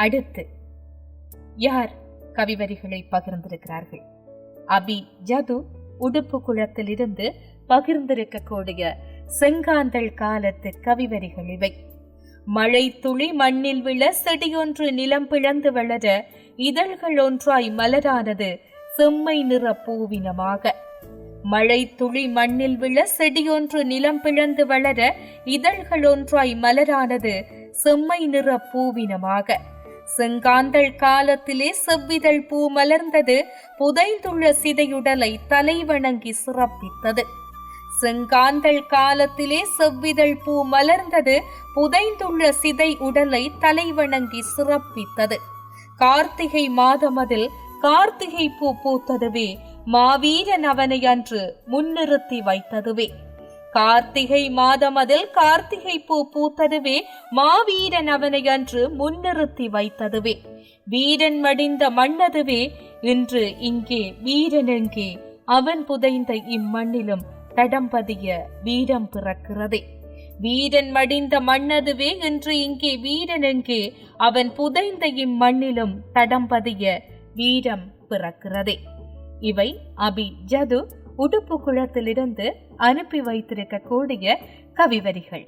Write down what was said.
அடுத்து யார் கவிவரிகளை பகிர்ந்திருக்கிறார்கள்? அபி ஜது உடுப்பு குளத்திலிருந்து பகிர்ந்திருக்கக்கூடிய செங்காந்தள் காலத்து கவிவரிகள் இவை. மழை துளி மண்ணில் விழ செடியொன்று நிலம் பிளந்து வளர இதழ்கள் ஒன்றாய் மலரானது செம்மை நிற பூவினமாக. மழை துளி மண்ணில் விழ செடியொன்று நிலம் பிளந்து வளர இதழ்கள் ஒன்றாய் மலரானது செம்மை நிற பூவினமாக. செங்காந்தள் காலத்திலே செவ்விதழ் பூ மலர்ந்தது புதைந்துள்ள சிதையுடலை தலைவணங்கி சிறப்பித்தது. செங்காந்தள் காலத்திலே செவ்விதழ் பூ மலர்ந்தது புதைந்துள்ள சிதை உடலை தலைவணங்கி சிறப்பித்தது. கார்த்திகை மாதமதில் கார்த்திகை பூ பூத்ததுவே மாவீரன் அவனை அன்று முன்னிறுத்தி வைத்ததுவே. கார்த்திகை மாதமதில் கார்த்திகை பூ பூத்ததுவே மாவீரன் அவனை அன்று முன்னிறுத்தி வைத்ததுவே. வீரன் மடிந்த மண்ணதுவே இன்று இங்கே வீரன் எங்கே அவன் புதைந்த இம்மண்ணிலும் தடம்பதிய வீரம் பிறக்கிறதே. வீரன் மடிந்த மண்ணதுவே இன்று இங்கே வீரன் எங்கே அவன் புதைந்த இம்மண்ணிலும் தடம்பதிய வீரம் பிறக்கிறதே. இவை அபி ஜது உடுப்பு குளத்திலிருந்து அனுப்பி வைத்திருக்கக்கூடிய கவிவரிகள்.